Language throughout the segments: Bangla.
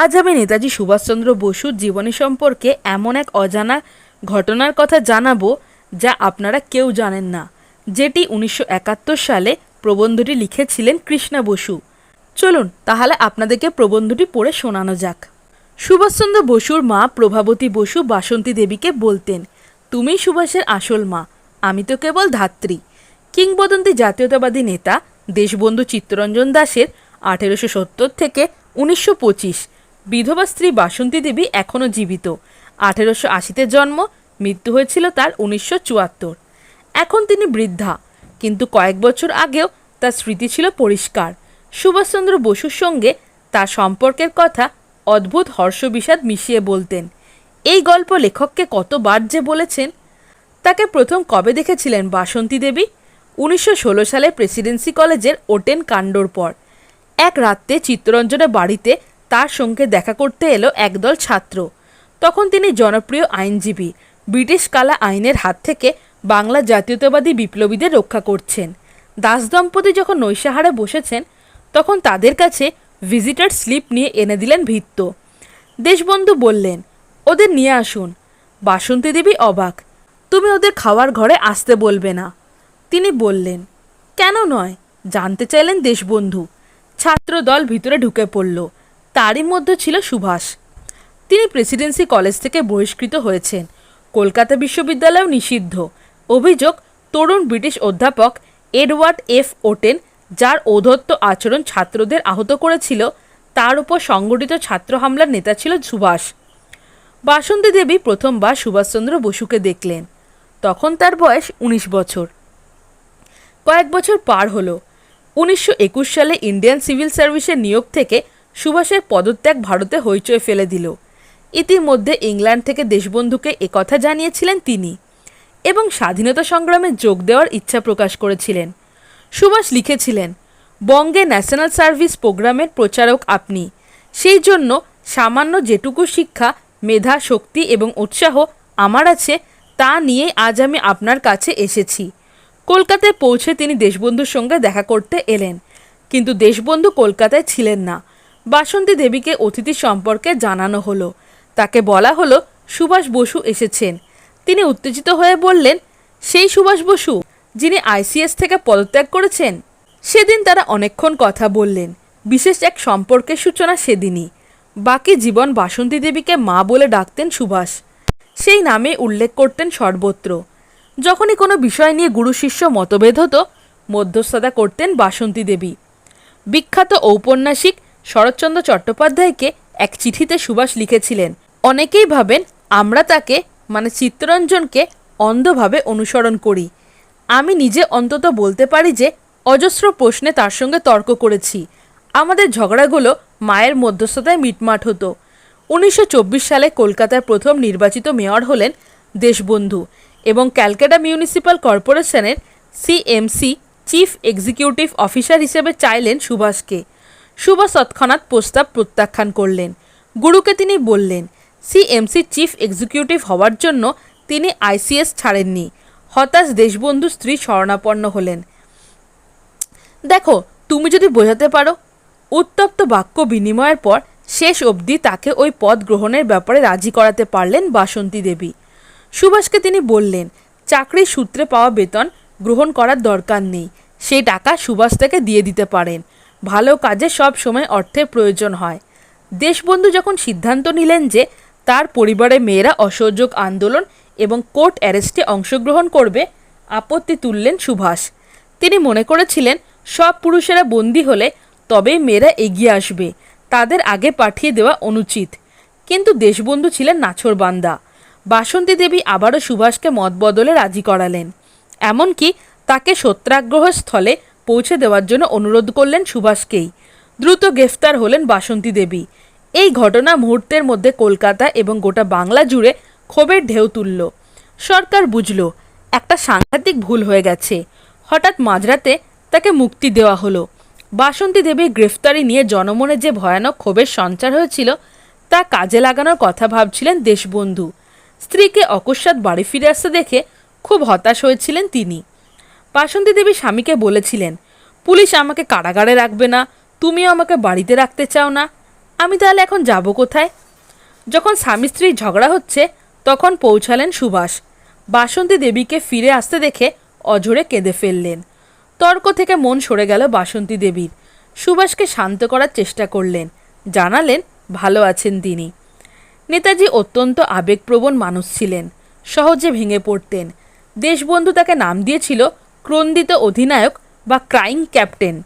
আজ আমি নেতাজি সুভাষচন্দ্র বসুর জীবনী সম্পর্কে এমন এক অজানা ঘটনার কথা জানাব যা আপনারা কেউ জানেন না, যেটি উনিশশো একাত্তর সালে প্রবন্ধটি লিখেছিলেন কৃষ্ণা বসু। চলুন, তাহলে আপনাদেরকে প্রবন্ধটি পড়ে শোনানো যাক। সুভাষচন্দ্র বসুর মা প্রভাবতী বসু বাসন্তী দেবীকে বলতেন, তুমি সুভাষের আসল মা, আমি তো কেবল ধাত্রী। কিংবদন্তি জাতীয়তাবাদী নেতা দেশবন্ধু চিত্তরঞ্জন দাসের আঠেরোশো সত্তর থেকে উনিশশো পঁচিশ বিধবা স্ত্রী বাসন্তী দেবী এখনও জীবিত। আঠেরোশো আশিতে জন্ম, মৃত্যু হয়েছিল তার উনিশশো চুয়াত্তর। এখন তিনি বৃদ্ধা, কিন্তু কয়েক বছর আগেও তার স্মৃতি ছিল পরিষ্কার। সুভাষচন্দ্র বসুর সঙ্গে তার সম্পর্কের কথা অদ্ভুত হর্ষবিষাদ মিশিয়ে বলতেন। এই গল্প লেখককে কতবার যে বলেছেন, তাকে প্রথম কবে দেখেছিলেন বাসন্তী দেবী? উনিশশো ষোলো সালে প্রেসিডেন্সি কলেজের ওটেন কাণ্ডর পর। এক রাত্রে চিত্তরঞ্জনের বাড়িতে তার সঙ্গে দেখা করতে এলো একদল ছাত্র। তখন তিনি জনপ্রিয় আইনজীবী, ব্রিটিশ কালা আইনের হাত থেকে বাংলা জাতীয়তাবাদী বিপ্লবীদের রক্ষা করছেন। দাস দম্পতি যখন নৈশাহারে বসেছেন, তখন তাদের কাছে ভিজিটার স্লিপ নিয়ে এনে দিলেন ভিত্ত দেশবন্ধু বললেন, ওদের নিয়ে আসুন। বাসন্তী দেবী অবাক, তুমি ওদের খাওয়ার ঘরে আসতে বলবে না। তিনি বললেন, কেন নয়? জানতে চাইলেন দেশবন্ধু। ছাত্র দল ভিতরে ঢুকে পড়ল। তারই মধ্যে ছিল সুভাষ। তিনি প্রেসিডেন্সি কলেজ থেকে বহিষ্কৃত হয়েছেন। কলকাতা বিশ্ববিদ্যালয়েও নিষিদ্ধ। অভিযোগ, তরুণ ব্রিটিশ অধ্যাপক এডওয়ার্ড এফ ওটেন, যার ঔদ্ধত্য আচরণ ছাত্রদের আহত করেছিল, তার উপর সংগঠিত ছাত্র হামলার নেতা ছিল সুভাষ। বাসন্তী দেবী প্রথমবার সুভাষচন্দ্র বসুকে দেখলেন। তখন তার বয়স উনিশ বছর। কয়েক বছর পার হলো। উনিশশো একুশ সালে ইন্ডিয়ান সিভিল সার্ভিসের নিয়োগ থেকে সুভাষের পদত্যাগ ভারতে হইচই ফেলে দিল। ইতিমধ্যে ইংল্যান্ড থেকে দেশবন্ধুকে একথা জানিয়েছিলেন তিনি এবং স্বাধীনতা সংগ্রামে যোগ দেওয়ার ইচ্ছা প্রকাশ করেছিলেন। সুভাষ লিখেছিলেন, বঙ্গে ন্যাশনাল সার্ভিস প্রোগ্রামের প্রচারক আপনি। সেই জন্য সামান্য যেটুকু শিক্ষা, মেধা, শক্তি এবং উৎসাহ আমার আছে, তা নিয়েই আজ আমি আপনার কাছে এসেছি। কলকাতায় পৌঁছে তিনি দেশবন্ধুর সঙ্গে দেখা করতে এলেন। কিন্তু দেশবন্ধু কলকাতায় ছিলেন না। বাসন্তী দেবীকে অতিথি সম্পর্কে জানানো হলো। তাকে বলা হলো সুভাষ বসু এসেছেন। তিনি উত্তেজিত হয়ে বললেন, সেই সুভাষ বসু, যিনি আইসিএস থেকে পদত্যাগ করেছেন, সেদিন তারা অনেকক্ষণ কথা বললেন। বিশেষ এক সম্পর্কের সূচনা সেদিনই। বাকি জীবন বাসন্তী দেবীকে মা বলে ডাকতেন সুভাষ। সেই নামে উল্লেখ করতেন সর্বত্র। যখনই কোনো বিষয় নিয়ে গুরু শিষ্য মতভেদ হতো, মধ্যস্থতা করতেন বাসন্তী দেবী। বিখ্যাত ঔপন্যাসিক শরৎচন্দ্র চট্টোপাধ্যায়কে এক চিঠিতে সুভাষ লিখেছিলেন। অনেকেই ভাবেন, আমরা তাকে মানে চিত্তরঞ্জনকে, অন্ধভাবে অনুসরণ করি। আমি নিজে অন্তত বলতে পারি যে, অজস্র প্রশ্নে তার সঙ্গে তর্ক করেছি। আমাদের ঝগড়াগুলো মায়ের মধ্যস্থতায় মিটমাট হতো। উনিশশো চব্বিশ সালে কলকাতার প্রথম নির্বাচিত মেয়র হলেন দেশবন্ধু এবং ক্যালকাটা মিউনিসিপ্যাল কর্পোরেশনের সিএমসি চিফ এক্সিকিউটিভ অফিসার হিসেবে চাইলেন সুভাষকে। সুভাষ তৎক্ষণাৎ প্রস্তাব প্রত্যাখ্যান করলেন। গুরুকে তিনি বললেন, সিএমসি চিফ এক্সিকিউটিভ হওয়ার জন্য তিনি আইসিএস ছাড়েননি। হতাশ দেশবন্ধু স্ত্রী শরণাপন্ন হলেন। দেখো, তুমি যদি বোঝাতে পারো। উত্তপ্ত বাক্য বিনিময়ের পর শেষ অবধি তাকে ওই পদ গ্রহণের ব্যাপারে রাজি করাতে পারলেন বাসন্তী দেবী। সুভাষকে তিনি বললেন, চাকরির সূত্রে পাওয়া বেতন গ্রহণ করার দরকার নেই। সেই টাকা সুভাষ তাকে দিয়ে দিতে পারেন। ভালো কাজে সব সময় অর্থের প্রয়োজন হয়। দেশবন্ধু যখন সিদ্ধান্ত নিলেন যে তার পরিবারের মেয়েরা অসহযোগ আন্দোলন এবং কোর্ট অ্যারেস্টে অংশগ্রহণ করবে, আপত্তি তুললেন সুভাষ। তিনি মনে করেছিলেন, সব পুরুষেরা বন্দী হলে তবেই মেয়েরা এগিয়ে আসবে, তাদের আগে পাঠিয়ে দেওয়া অনুচিত। কিন্তু দেশবন্ধু ছিলেন নাছরবান্দা বাসন্তী দেবী আবারও সুভাষকে মত বদলে রাজি করালেন। এমনকি তাকে সত্যাগ্রহ স্থলে পৌঁছে দেওয়ার জন্য অনুরোধ করলেন সুভাষকেই। দ্রুত গ্রেফতার হলেন বাসন্তী দেবী। এই ঘটনা মুহূর্তের মধ্যে কলকাতা এবং গোটা বাংলা জুড়ে ক্ষোভের ঢেউ তুলল। সরকার বুঝল, একটা সাংঘাতিক ভুল হয়ে গেছে। হঠাৎ মাঝরাতে তাকে মুক্তি দেওয়া হলো। বাসন্তী দেবীর গ্রেফতারি নিয়ে জনমনে যে ভয়ানক ক্ষোভের সঞ্চার হয়েছিল, তা কাজে লাগানোর কথা ভাবছিলেন দেশবন্ধু। স্ত্রীকে অকস্মাৎ বাড়ি ফিরে আসতে দেখে খুব হতাশ হয়েছিলেন তিনি। বাসন্তী দেবী স্বামীকে বলেছিলেন, পুলিশ আমাকে কারাগারে রাখবে না, তুমিও আমাকে বাড়িতে রাখতে চাও না, আমি তাহলে এখন যাব কোথায়? যখন স্বামী স্ত্রীর ঝগড়া হচ্ছে, তখন পৌঁছালেন সুভাষ। বাসন্তী দেবীকে ফিরে আসতে দেখে অঝরে কেঁদে ফেললেন। তর্ক থেকে মন সরে গেল বাসন্তী দেবীর। সুভাষকে শান্ত করার চেষ্টা করলেন, জানালেন, ভালো আছেন তিনি। নেতাজি অত্যন্ত আবেগপ্রবণ মানুষ ছিলেন, সহজে ভেঙে পড়তেন। দেশবন্ধু তাকে নাম দিয়েছিল ক্রন্দিত অধিনায়ক বা ক্রাইং ক্যাপ্টেন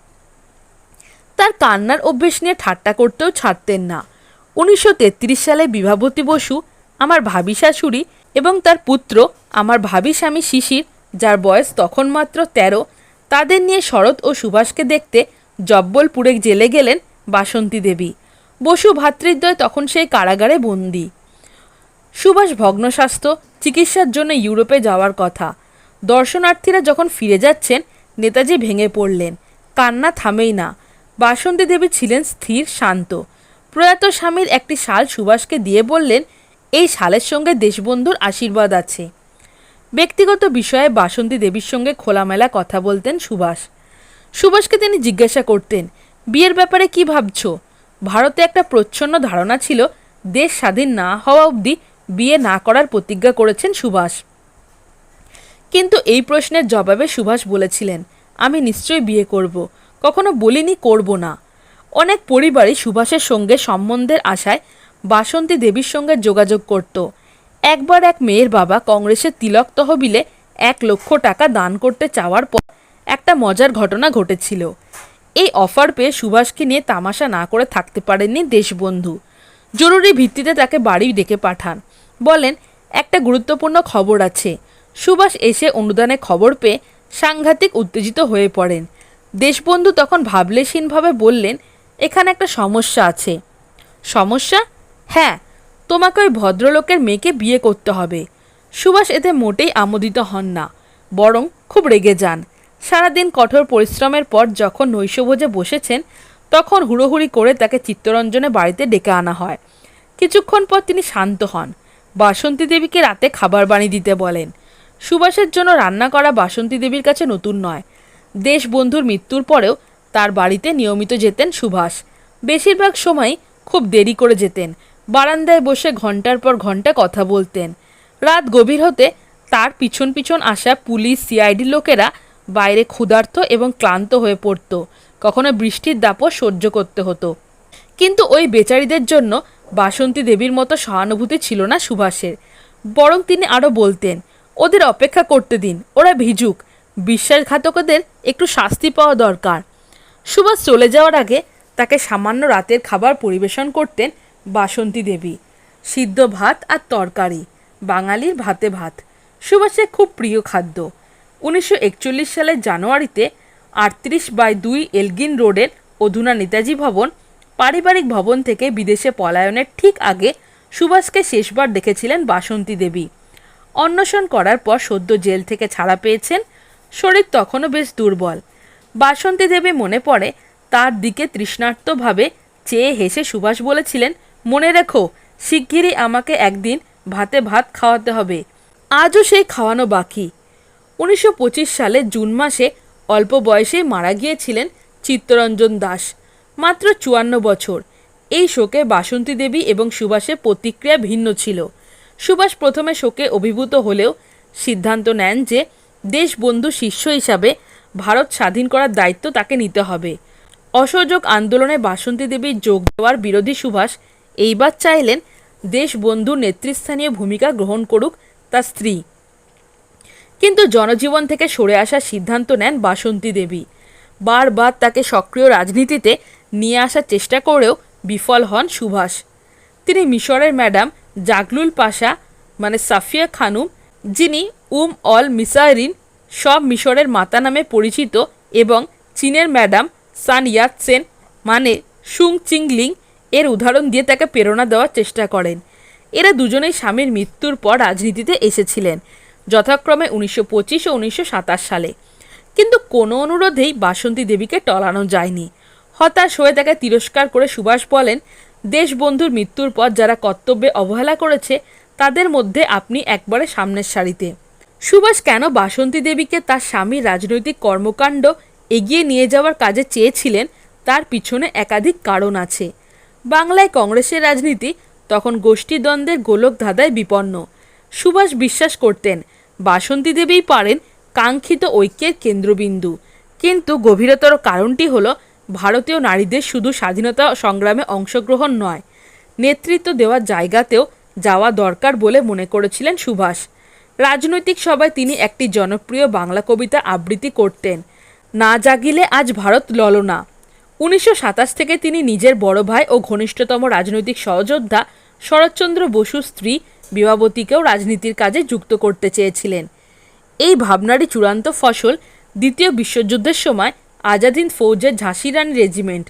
তার কান্নার অভ্যেস নিয়ে ঠাট্টা করতেও ছাড়তেন না। উনিশশো সালে বিভাবতী বসু আমার ভাবি শাশুড়ি এবং তার পুত্র আমার ভাবি স্বামী শিশির, যার বয়স তখন মাত্র তেরো, তাদের নিয়ে শরৎ ও সুভাষকে দেখতে জব্বলপুরে জেলে গেলেন বাসন্তী দেবী। বসু ভাতৃদ্বয় তখন সেই কারাগারে বন্দী। সুভাষ ভগ্নস্বাস্থ্য, চিকিৎসার জন্য ইউরোপে যাওয়ার কথা। দর্শনার্থীরা যখন ফিরে যাচ্ছেন, নেতাজি ভেঙে পড়লেন। কান্না থামেই না। বাসন্তী দেবী ছিলেন স্থির, শান্ত। প্রয়াত স্বামীর একটি শাল সুভাষকে দিয়ে বললেন, এই শালের সঙ্গে দেশবন্ধুর আশীর্বাদ আছে। ব্যক্তিগত বিষয়ে বাসন্তী দেবীর সঙ্গে খোলামেলা কথা বলতেন সুভাষ। সুভাষকে তিনি জিজ্ঞাসা করতেন, বিয়ের ব্যাপারে কি ভাবছ? ভারতে একটা প্রচ্ছন্ন ধারণা ছিল, দেশ স্বাধীন না হওয়া অবধি বিয়ে না করার প্রতিজ্ঞা করেছেন সুভাষ। কিন্তু এই প্রশ্নের জবাবে সুভাষ বলেছিলেন, আমি নিশ্চয়ই বিয়ে করব। কখনো বলিনি করব না। অনেক পরিবারই সুভাষের সঙ্গে সম্বন্ধের আশায় বাসন্তী দেবীর সঙ্গে যোগাযোগ করত। একবার এক মেয়ের বাবা কংগ্রেসের তিলক তহবিলে এক লক্ষ টাকা দান করতে চাওয়ার পর একটা মজার ঘটনা ঘটেছিল। এই অফার পেয়ে সুভাষকে নিয়ে তামাশা না করে থাকতে পারেননি দেশবন্ধু। জরুরি ভিত্তিতে তাকে বাড়ি ডেকে পাঠান। বলেন, একটা গুরুত্বপূর্ণ খবর আছে। সুভাষ এসে অনুদানে খবর পেয়ে সাংঘাতিক উত্তেজিত হয়ে পড়েন। দেশবন্ধু তখন ভাবলেশীনভাবে বললেন, এখানে একটা সমস্যা আছে। সমস্যা? হ্যাঁ তোমাকে ওই ভদ্রলোকের মেয়েকে বিয়ে করতে হবে। সুভাষ এতে মোটেই আমোদিত হন না, বরং খুব রেগে যান। সারাদিন কঠোর পরিশ্রমের পর যখন নৈশভোজে বসেছেন, তখন হুড়োহুড়ি করে তাকে চিত্তরঞ্জনে বাড়িতে ডেকে আনা হয়। কিছুক্ষণ পর তিনি শান্ত হন। বাসন্তী দেবীকে রাতে খাবার বানিয়ে দিতে বলেন। সুভাষের জন্য রান্না করা বাসন্তী দেবীর কাছে নতুন নয়। দেশবন্ধুর মৃত্যুর পরেও তার বাড়িতে নিয়মিত যেতেন সুভাষ। বেশিরভাগ সময় খুব দেরি করে যেতেন। বারান্দায় বসে ঘণ্টার পর ঘণ্টা কথা বলতেন। রাত গভীর হতে তার পিছন পিছন আসা পুলিশ, সিআইডি লোকেরা বাইরে ক্ষুধার্ত এবং ক্লান্ত হয়ে পড়ত। কখনো বৃষ্টির দাপও সহ্য করতে হতো। কিন্তু ওই বেচারিদের জন্য বাসন্তী দেবীর মতো সহানুভূতি ছিল না সুভাষের। বরং তিনি আরও বলতেন ওদের অপেক্ষা করতে দিন। ওরা ভিজুক। বিশ্বাসঘাতকদের একটু শাস্তি পাওয়া দরকার। সুভাষ চলে যাওয়ার আগে তাকে সামান্য রাতের খাবার পরিবেশন করতেন বাসন্তী দেবী। সিদ্ধ ভাত আর তরকারি, বাঙালির ভাতে ভাত। সুভাষের খুব প্রিয় খাদ্য। উনিশশো একচল্লিশ সালের জানুয়ারিতে আটত্রিশ বাই দুই এলগিন রোডের অধুনা নেতাজি ভবন পারিবারিক ভবন থেকে বিদেশে পলায়নের ঠিক আগে সুভাষকে শেষবার দেখেছিলেন বাসন্তী দেবী। অন্বেষণ করার পর সদ্য জেল থেকে ছাড়া পেয়েছেন শরীর তখনও বেশ দুর্বল। বাসন্তী দেবী মনে পড়ে, তার দিকে তৃষ্ণার্তভাবে চেয়ে হেসে সুভাষ বলেছিলেন, মনে রেখো, শিগগিরই আমাকে একদিন ভাতে ভাত খাওয়াতে হবে। আজও সেই খাওয়ানো বাকি। উনিশশো পঁচিশ সালে জুন মাসে অল্প বয়সেই মারা গিয়েছিলেন চিত্তরঞ্জন দাস, মাত্র চুয়ান্ন বছর। এই শোকে বাসন্তী দেবী এবং সুভাষের প্রতিক্রিয়া ভিন্ন ছিল। সুভাষ প্রথমে শোকে অভিভূত হলেও সিদ্ধান্ত নেন যে দেশবন্ধু শিষ্য হিসাবে ভারত স্বাধীন করার দায়িত্ব তাকে নিতে হবে। অসহযোগ আন্দোলনে বাসন্তী দেবীর যোগ দেওয়ার বিরোধী সুভাষ এইবার চাইলেন দেশবন্ধু নেতৃস্থানীয় ভূমিকা গ্রহণ করুক তার স্ত্রী। কিন্তু জনজীবন থেকে সরে আসার সিদ্ধান্ত নেন বাসন্তী দেবী। বারবার তাকে সক্রিয় রাজনীতিতে নিয়ে আসার চেষ্টা করেও বিফল হন সুভাষ। তিনি মিশরের ম্যাডাম জাগলুল পাশা মানে সাফিয়া খানুম, যিনি উম অল মিসাইরিন, সব মিশরের মাতা নামে পরিচিত এবং চীনের ম্যাডাম সান ইয়াতসেন মানে সুং চিংলিং, এর উদাহরণ দিয়ে তাকে প্রেরণা দেওয়ার চেষ্টা করেন। এরা দুজনেই স্বামীর মৃত্যুর পর রাজনীতিতে এসেছিলেন, যথাক্রমে উনিশশো পঁচিশ ও উনিশশো সাতাশ সালে। কিন্তু কোনো অনুরোধেই বাসন্তী দেবীকে টলানো যায়নি। হতাশ হয়ে তাকে তিরস্কার করে সুভাষ বলেন দেশবন্ধুর মৃত্যুর পর যারা কর্তব্যে অবহেলা করেছে, তাদের মধ্যে আপনি একবারে সামনের সারিতে। সুভাষ কেন বাসন্তী দেবীকে তার স্বামীর রাজনৈতিক কর্মকাণ্ড এগিয়ে নিয়ে যাওয়ার কাজে চেয়েছিলেন, তার পিছনে একাধিক কারণ আছে। বাংলায় কংগ্রেসের রাজনীতি, তখন গোষ্ঠীদ্বন্দ্বের গোলক ধাঁধায় বিপন্ন। সুভাষ বিশ্বাস করতেন, বাসন্তী দেবীই পারেন কাঙ্ক্ষিত ঐক্যের কেন্দ্রবিন্দু। কিন্তু গভীরতর কারণটি হলো ভারতীয় নারীদের শুধু স্বাধীনতা সংগ্রামে অংশগ্রহণ নয়, নেতৃত্ব দেওয়ার জায়গাতেও যাওয়া দরকার বলে মনে করেছিলেন সুভাষ। রাজনৈতিক সভায় তিনি একটি জনপ্রিয় বাংলা কবিতা আবৃত্তি করতেন, না জাগিলে আজ ভারত ললনা উনিশশো সাতাশ থেকে তিনি নিজের বড় ভাই ও ঘনিষ্ঠতম রাজনৈতিক সহযোদ্ধা শরৎচন্দ্র বসুর স্ত্রী বিবাবতীকেও রাজনীতির কাজে যুক্ত করতে চেয়েছিলেন। এই ভাবনারই চূড়ান্ত ফসল দ্বিতীয় বিশ্বযুদ্ধের সময় আজাদিন ফৌজের ঝাঁসি রানী রেজিমেন্ট।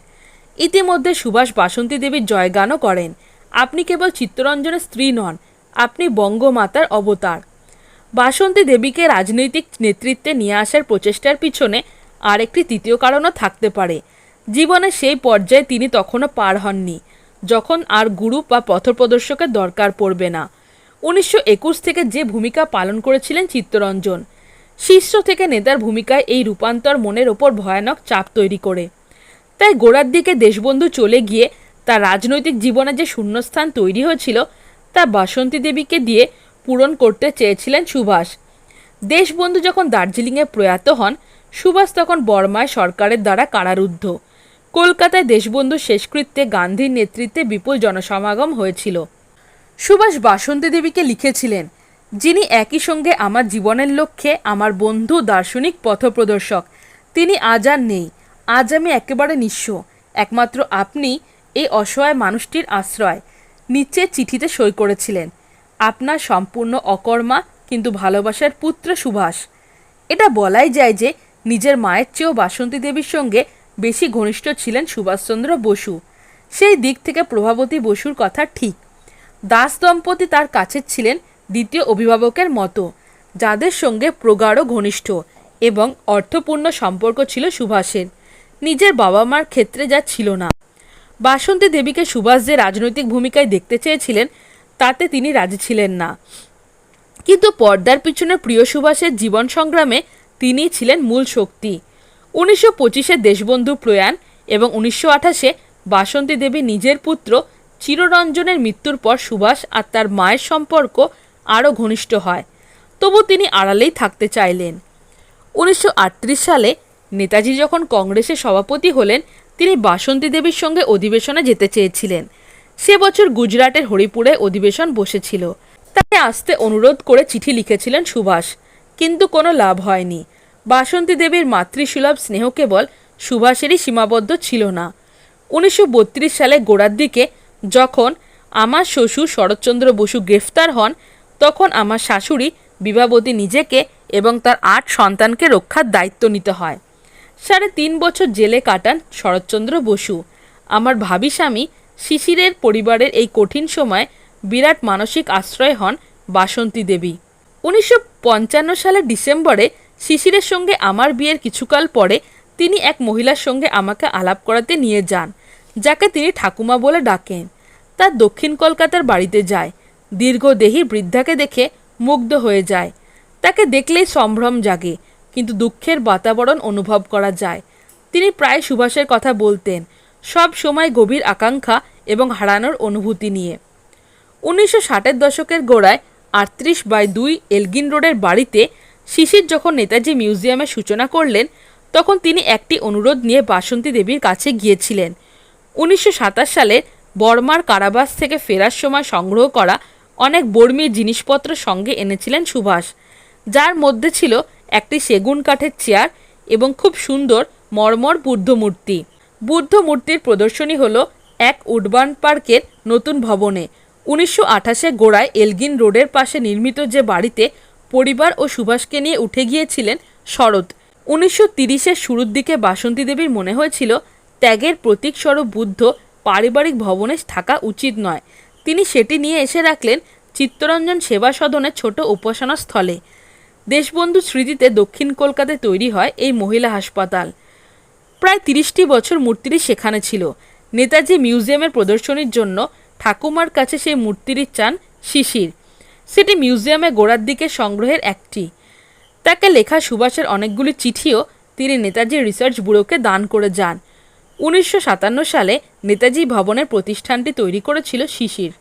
ইতিমধ্যে সুভাষ বাসন্তী দেবীর জয়গানও করেন। আপনি কেবল চিত্তরঞ্জনের স্ত্রী নন, আপনি বঙ্গমাতার অবতার। বাসন্তী দেবীকে রাজনৈতিক নেতৃত্বে নিয়ে আসার প্রচেষ্টার পিছনে আরেকটি তৃতীয় কারণও থাকতে পারে। জীবনে সেই পর্যায়ে তিনি তখনও পার হননি, যখন আর গুরু বা পথপ্রদর্শকের দরকার পড়বে না। উনিশশো একুশ থেকে যে ভূমিকা পালন করেছিলেন চিত্তরঞ্জন শীর্ষ থেকে নেতার ভূমিকায় এই রূপান্তর মনের ওপর ভয়ানক চাপ তৈরি করে। তাই গোড়ার দিকে দেশবন্ধু চলে গিয়ে তার রাজনৈতিক জীবনে যে শূন্যস্থান তৈরি হয়েছিল, তা বাসন্তী দেবীকে দিয়ে পূরণ করতে চেয়েছিলেন সুভাষ। দেশবন্ধু যখন দার্জিলিংয়ে প্রয়াত হন, সুভাষ তখন বর্মায় সরকারের দ্বারা কারারুদ্ধ। কলকাতায় দেশবন্ধু শেষকৃত্যে গান্ধীর নেতৃত্বে বিপুল জনসমাগম হয়েছিল। সুভাষ বাসন্তী দেবীকে লিখেছিলেন যিনি একই সঙ্গে আমার জীবনের লক্ষ্যে আমার বন্ধু দার্শনিক পথপ্রদর্শক। তিনি আজ আর নেই। আজ আমি একেবারে নিঃস্ব। একমাত্র আপনি এই অসহায় মানুষটির আশ্রয়। নিচে চিঠিতে সই করেছিলেন। আপনার সম্পূর্ণ অকর্মা কিন্তু ভালোবাসার পুত্র সুভাষ। এটা বলাই যায় যে নিজের মায়ের চেয়েও বাসন্তী দেবীর সঙ্গে বেশি ঘনিষ্ঠ ছিলেন সুভাষচন্দ্র বসু। সেই দিক থেকে প্রভাবতী বসুর কথা ঠিক। দাস দম্পতি তার কাছে ছিলেন দ্বিতীয় অভিভাবকের মতো, যাদের সঙ্গে প্রগাঢ় ঘনিষ্ঠ এবং অর্থপূর্ণ সম্পর্ক ছিল সুভাষের। নিজের বাবা মার ক্ষেত্রে যা ছিল না। বাসন্তী দেবীকে সুভাষ যে রাজনৈতিক ভূমিকায় দেখতে চেয়েছিলেন, তাতে তিনি রাজি ছিলেন না। কিন্তু পর্দার পিছনে প্রিয় সুভাষের জীবন সংগ্রামে তিনিই ছিলেন মূল শক্তি। উনিশশো পঁচিশে দেশবন্ধু প্রয়াণ এবং উনিশশো আঠাশে বাসন্তী দেবী নিজের পুত্র চিররঞ্জনের মৃত্যুর পর সুভাষ আর তার মায়ের সম্পর্ক আরও ঘনিষ্ঠ হয়। তবু তিনি আড়ালেই থাকতে চাইলেন। উনিশশো আটত্রিশ সালে নেতাজি যখন কংগ্রেসের সভাপতি হলেন, তিনি বাসন্তী দেবীর সঙ্গে অধিবেশনে যেতে চেয়েছিলেন। সে বছর গুজরাটের হরিপুরে অধিবেশন বসেছিল। তাকে আসতে অনুরোধ করে চিঠি লিখেছিলেন সুভাষ। কিন্তু কোনো লাভ হয়নি। বাসন্তী দেবীর মাতৃসুলভ স্নেহ কেবল সুভাষেরই সীমাবদ্ধ ছিল না। উনিশশো বত্রিশ সালে গোড়ার দিকে যখন আমার শ্বশুর শরৎচন্দ্র বসু গ্রেফতার হন তখন আমার শাশুড়ি বিভাবতী নিজেকে এবং তার আট সন্তানকে রক্ষার দায়িত্ব নিতে হয়। সাড়ে তিন বছর জেলে কাটান শরৎচন্দ্র বসু। আমার ভাবি স্বামী শিশিরের পরিবারের এই কঠিন সময় বিরাট মানসিক আশ্রয় হন বাসন্তী দেবী। উনিশশো পঞ্চান্ন সালের ডিসেম্বরে শিশিরের সঙ্গে আমার বিয়ের কিছুকাল পরে তিনি এক মহিলার সঙ্গে আমাকে আলাপ করাতে নিয়ে যান, যাকে তিনি ঠাকুমা বলে ডাকেন। তার দক্ষিণ কলকাতার বাড়িতে যায়। দীর্ঘদেহী বৃদ্ধাকে দেখে মুগ্ধ হয়ে যায়। তাকে দেখলেই সম্ভ্রম জাগে, কিন্তু দুঃখের বাতাবরণ অনুভব করা যায়। তিনি প্রায় সুভাষের কথা বলতেন, সব সময় গভীর আকাঙ্ক্ষা এবং হারানোর অনুভূতি নিয়ে। উনিশশো ষাটের দশকের গোড়ায় আটত্রিশ বাই দুই এলগিন রোডের বাড়িতে শিশির যখন নেতাজি মিউজিয়ামের সূচনা করলেন, তখন তিনি একটি অনুরোধ নিয়ে বাসন্তী দেবীর কাছে গিয়েছিলেন। উনিশশো সাতাশ সালে বর্মার কারাবাস থেকে ফেরার সময় সংগ্রহ করা অনেক বর্মীর জিনিসপত্র সঙ্গে এনেছিলেন সুভাষ। যার মধ্যে ছিল একটি সেগুন কাঠের চেয়ার এবং খুব সুন্দর মর্মর বুদ্ধ মূর্তি। বুদ্ধ মূর্তির প্রদর্শনী হলো এক উডবান পার্কের নতুন ভবনে। উনিশশো আঠাশে গোড়ায় এলগিন রোডের পাশে নির্মিত যে বাড়িতে পরিবার ও সুভাষকে নিয়ে উঠে গিয়েছিলেন শরৎ। উনিশশো তিরিশের শুরুর দিকে বাসন্তী দেবীর মনে হয়েছিল, ত্যাগের প্রতীকস্বরূপ বুদ্ধ পারিবারিক ভবনে থাকা উচিত নয়। তিনি সেটি নিয়ে এসে রাখলেন চিত্তরঞ্জন সেবা সদনের ছোট উপাসনা স্থলে দেশবন্ধু স্মৃতিতে দক্ষিণ কলকাতায় তৈরি হয় এই মহিলা হাসপাতাল। প্রায় তিরিশটি বছর মূর্তিটি সেখানে ছিল। নেতাজি মিউজিয়ামের প্রদর্শনীর জন্য ঠাকুমার কাছে সেই মূর্তিটি চান শিশির। সেটি মিউজিয়ামে গোড়ার দিকে সংগ্রহের একটি। তাকে লেখা সুভাষের অনেকগুলি চিঠিও তিনি নেতাজি রিসার্চ ব্যুরোকে দান করে যান। উনিশশো সাতান্ন সালে নেতাজি ভবনের প্রতিষ্ঠানটি তৈরি করেছিল শিশির।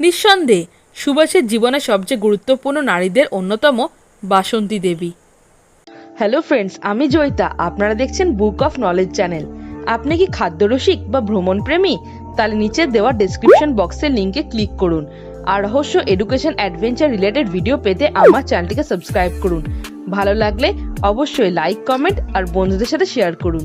নিঃসন্দেহে, সুভাষের জীবনে সবচেয়ে গুরুত্বপূর্ণ নারীদের অন্যতম বাসন্তী দেবী। হ্যালো ফ্রেন্ডস আমি জয়িতা। আপনারা দেখছেন বুক অফ নলেজ চ্যানেল আপনি কি খাদ্যরসিক বা ভ্রমণ প্রেমী তাহলে নিচে দেওয়া ডেসক্রিপশন বক্সের লিঙ্কে ক্লিক করুন। আর রহস্য এডুকেশন অ্যাডভেঞ্চার রিলেটেড ভিডিও পেতে আমার চ্যানেলটিকে সাবস্ক্রাইব করুন। ভালো লাগলে অবশ্যই লাইক কমেন্ট আর বন্ধুদের সাথে শেয়ার করুন।